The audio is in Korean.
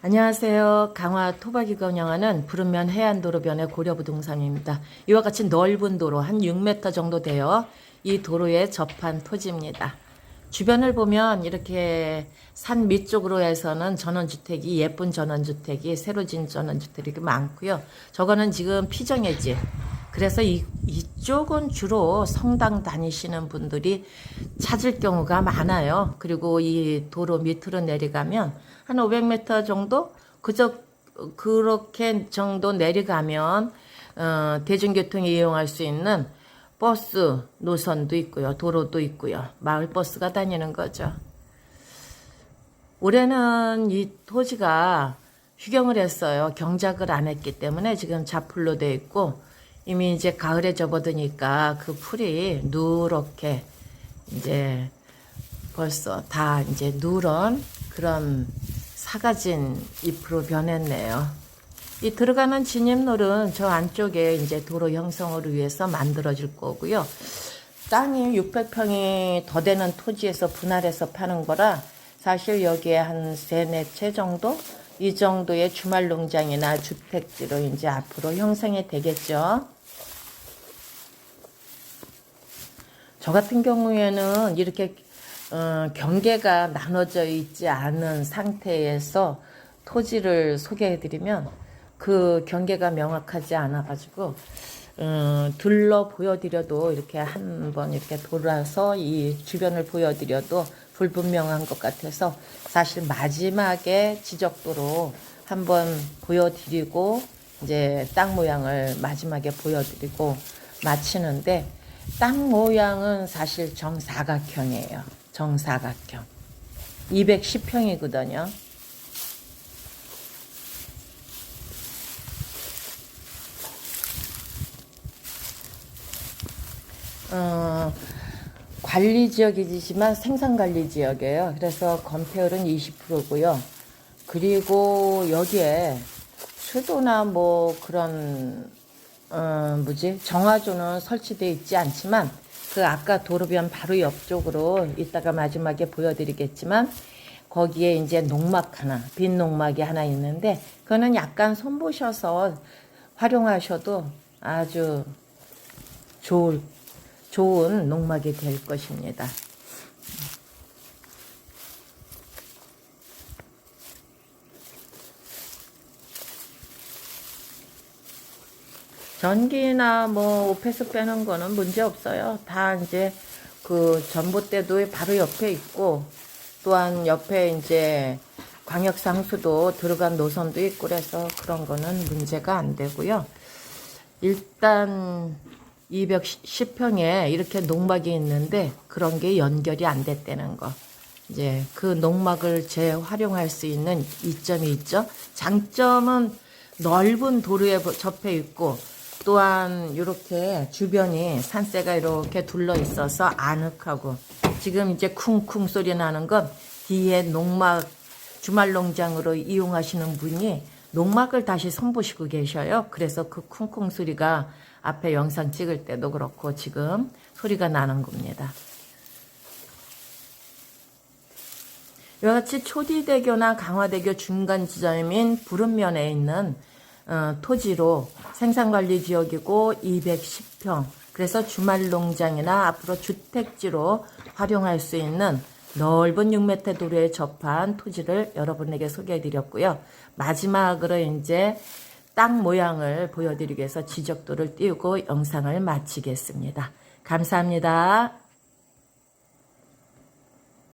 안녕하세요. 강화 토박이가 운영하는 푸른면 해안도로변의 고려부동산입니다. 이와 같이 넓은 도로 한 6m 정도 되어 이 도로에 접한 토지입니다. 주변을 보면 이렇게 산 밑쪽으로 해서는 전원주택이 예쁜 전원주택이 새로 진 전원주택이 많고요. 저거는 지금 피정의 집. 그래서 이, 이쪽은 주로 성당 다니시는 분들이 찾을 경우가 많아요. 그리고 이 도로 밑으로 내려가면 한 500m 정도 그저 그렇게 정도 내려가면 어, 대중교통에 이용할 수 있는 버스 노선도 있고요. 도로도 있고요. 마을 버스가 다니는 거죠. 올해는 이 토지가 휴경을 했어요. 경작을 안 했기 때문에 지금 자풀로 돼 있고 이미 이제 가을에 접어드니까 그 풀이 누렇게 이제 벌써 다 이제 누런 그런 사가진 잎으로 변했네요. 이 들어가는 진입로는 저 안쪽에 이제 도로 형성을 위해서 만들어질 거고요. 땅이 600평이 더 되는 토지에서 분할해서 파는 거라 사실 여기에 한 세네 채 정도 이 정도의 주말 농장이나 주택지로 이제 앞으로 형성이 되겠죠. 저 같은 경우에는 이렇게 어, 경계가 나눠져 있지 않은 상태에서 토지를 소개해드리면 그 경계가 명확하지 않아가지고 어, 둘러 보여드려도 이렇게 한번 이렇게 돌아서 이 주변을 보여드려도 불분명한 것 같아서 사실 마지막에 지적도로 한번 보여드리고 이제 땅 모양을 마지막에 보여드리고 마치는데 땅 모양은 사실 정사각형이에요. 정사각형. 210평이거든요. 어, 관리 지역이지만 생산 관리 지역이에요. 그래서 건폐율은 20%고요. 그리고 여기에 수도나 뭐 그런 어, 뭐지 정화조는 설치되어 있지 않지만 그 아까 도로변 바로 옆쪽으로 이따가 마지막에 보여드리겠지만 거기에 이제 농막 하나 빈 농막이 하나 있는데 그거는 약간 손보셔서 활용하셔도 아주 좋을 좋은 농막이 될 것입니다. 전기나 뭐 오페스 빼는 거는 문제 없어요. 다 이제 그 전봇대도 바로 옆에 있고 또한 옆에 이제 광역상수도 들어간 노선도 있고 그래서 그런 거는 문제가 안 되고요. 일단 210평에 이렇게 농막이 있는데 그런 게 연결이 안 됐다는 거. 이제 그 농막을 재활용할 수 있는 이점이 있죠. 장점은 넓은 도로에 접해 있고 또한 이렇게 주변이 산세가 이렇게 둘러 있어서 아늑하고 지금 이제 쿵쿵 소리 나는 건 뒤에 농막 주말 농장으로 이용하시는 분이 농막을 다시 손보시고 계셔요. 그래서 그 쿵쿵 소리가 앞에 영상 찍을 때도 그렇고 지금 소리가 나는 겁니다. 이와 같이 초디대교나 강화대교 중간 지점인 부른면에 있는 어, 토지로 생산관리 지역이고 210평 그래서 주말 농장이나 앞으로 주택지로 활용할 수 있는 넓은 6m 도로에 접한 토지를 여러분에게 소개해 드렸고요. 마지막으로 이제 땅 모양을 보여드리기 위해서 지적도를 띄우고 영상을 마치겠습니다. 감사합니다.